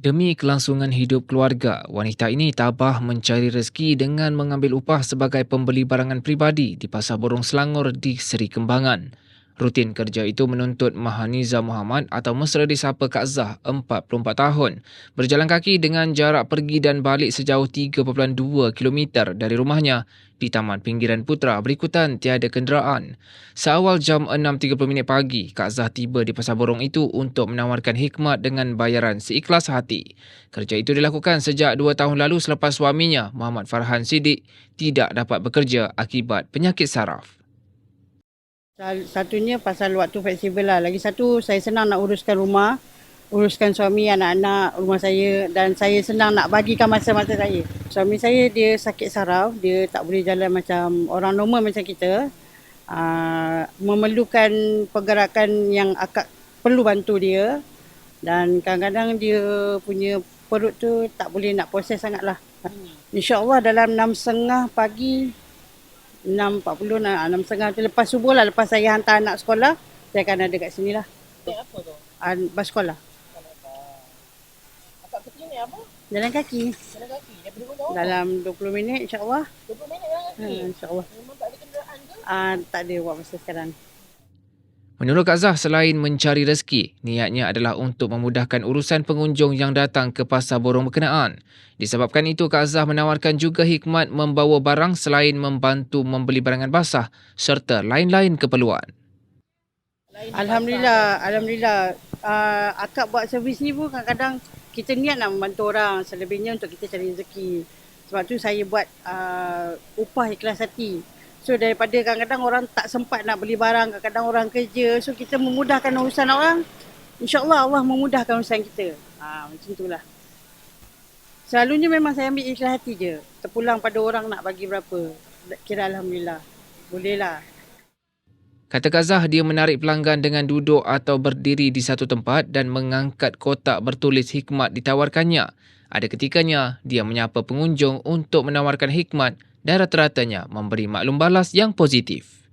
Demi kelangsungan hidup keluarga, wanita ini tabah mencari rezeki dengan mengambil upah sebagai pembeli barangan pribadi di Pasar Borong Selangor di Seri Kembangan. Rutin kerja itu menuntut Mahaniza Muhammad atau mesra disapa Kak Zah, 44 tahun, berjalan kaki dengan jarak pergi dan balik sejauh 3.2 km dari rumahnya di Taman Pinggiran Putra berikutan tiada kenderaan. Seawal jam 6.30 pagi, Kak Zah tiba di Pasar Borong itu untuk menawarkan hikmat dengan bayaran seikhlas hati. Kerja itu dilakukan sejak dua tahun lalu selepas suaminya, Muhammad Farhan Siddiq, tidak dapat bekerja akibat penyakit saraf. Satunya pasal waktu fleksibel lah. Lagi satu saya senang nak uruskan rumah, uruskan suami, anak-anak, rumah saya dan saya senang nak bagikan masa-masa saya. Suami saya dia sakit saraf, dia tak boleh jalan macam orang normal macam kita. Uh, memerlukan pergerakan yang akak perlu bantu dia dan kadang-kadang dia punya perut tu tak boleh nak proses sangat lah. InsyaAllah dalam 6.30 pagi 6.40 nak 6.30 tu lepas subuh lah lepas saya hantar anak sekolah saya akan ada kat sini lah Naik apa tu? Ah, bas sekolah Akak kerja ni apa? jalan kaki Jalan kaki. Daripada dalam 20 minit insyaAllah 20 minit jalan kaki. hmm, insyaAllah Memang tak ada kenderaan ke? ah, tak ada buat masa sekarang Menurut Kak Zah, selain mencari rezeki, niatnya adalah untuk memudahkan urusan pengunjung yang datang ke pasar borong berkenaan. Disebabkan itu, Kak Zah menawarkan juga hikmat membawa barang selain membantu membeli barangan basah serta lain-lain keperluan. Alhamdulillah Alhamdulillah uh, akak buat servis ni pun kadang-kadang kita niat nak membantu orang selebihnya untuk kita cari rezeki sebab tu saya buat uh, upah ikhlas hati So daripada kadang-kadang orang tak sempat nak beli barang, kadang-kadang orang kerja. So kita memudahkan urusan orang. InsyaAllah Allah memudahkan urusan kita. Ha, macam itulah. Selalunya memang saya ambil ikhlas hati je. Terpulang pada orang nak bagi berapa. Kira Alhamdulillah. Boleh lah. Kata Kak Zah, dia menarik pelanggan dengan duduk atau berdiri di satu tempat dan mengangkat kotak bertulis hikmat ditawarkannya. Ada ketikanya, dia menyapa pengunjung untuk menawarkan hikmat dan rata-ratanya memberi maklum balas yang positif.